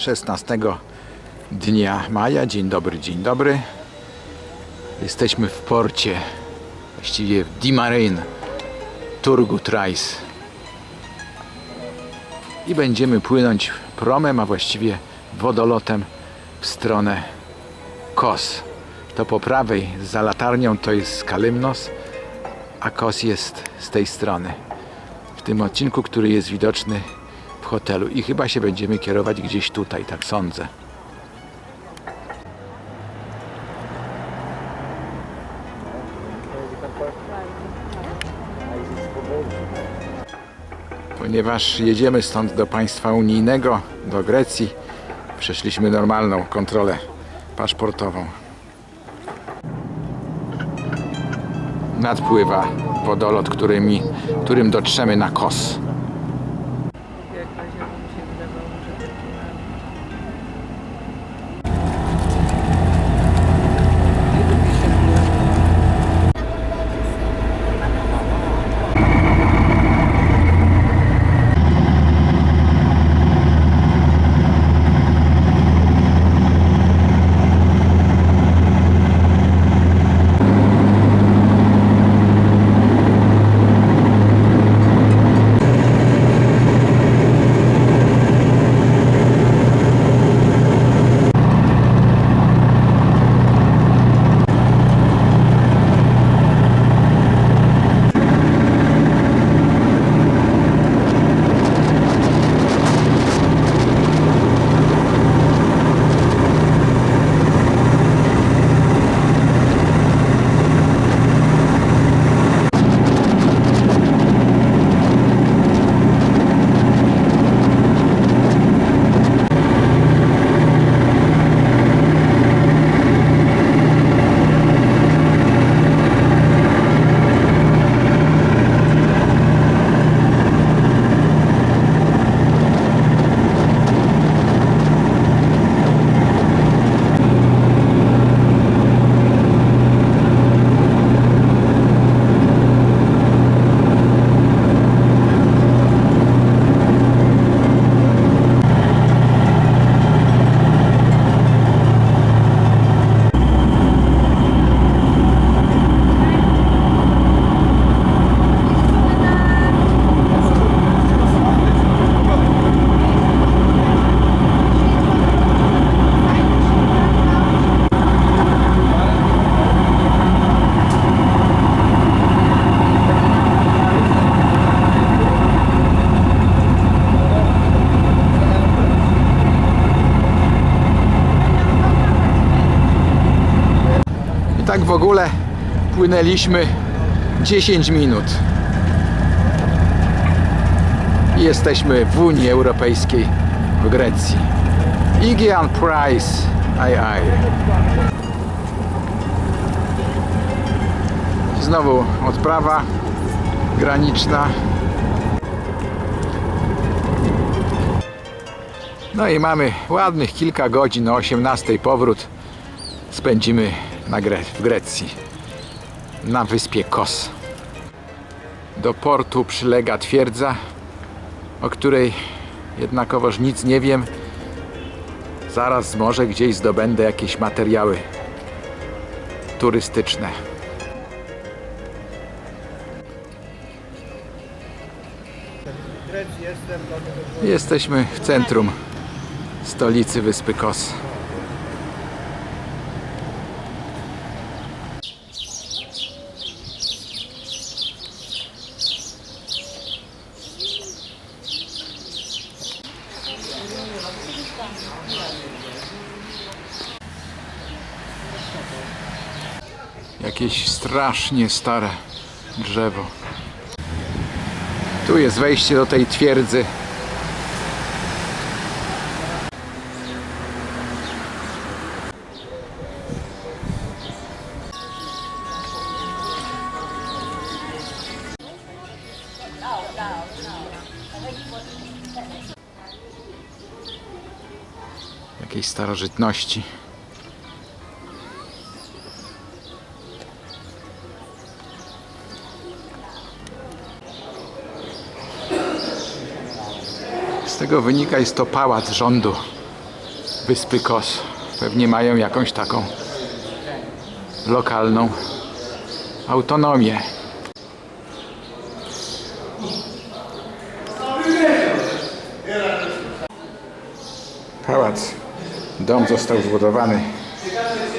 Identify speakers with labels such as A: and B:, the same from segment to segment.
A: 16 dnia maja. Dzień dobry, dzień dobry. Jesteśmy w porcie, właściwie w Dimarin, Turgut Rais. I będziemy płynąć promem, a właściwie wodolotem w stronę Kos. To po prawej za latarnią to jest Kalymnos, a Kos jest z tej strony. W tym odcinku, który jest widoczny hotelu. I chyba się będziemy kierować gdzieś tutaj, tak sądzę. Ponieważ jedziemy stąd do państwa unijnego, do Grecji, przeszliśmy normalną kontrolę paszportową. Nadpływa wodolot, którymi, którym dotrzemy na Kos. Tak w ogóle płynęliśmy 10 minut. Jesteśmy w Unii Europejskiej w Grecji. Igian Price, aj aj. Znowu odprawa graniczna. No i mamy ładnych kilka godzin, o 18 powrót spędzimy na Gre w Grecji, na wyspie Kos. Do portu przylega twierdza, o której jednakowoż nic nie wiem. Zaraz może gdzieś zdobędę jakieś materiały turystyczne. Jesteśmy w centrum stolicy wyspy Kos. Jakieś strasznie stare drzewo. Tu jest wejście do tej twierdzy. Jakiejś starożytności. Z tego wynika, jest to pałac rządu wyspy Kos. Pewnie mają jakąś taką lokalną autonomię. Pałac, dom został zbudowany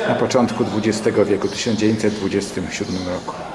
A: na początku XX wieku, 1927 roku.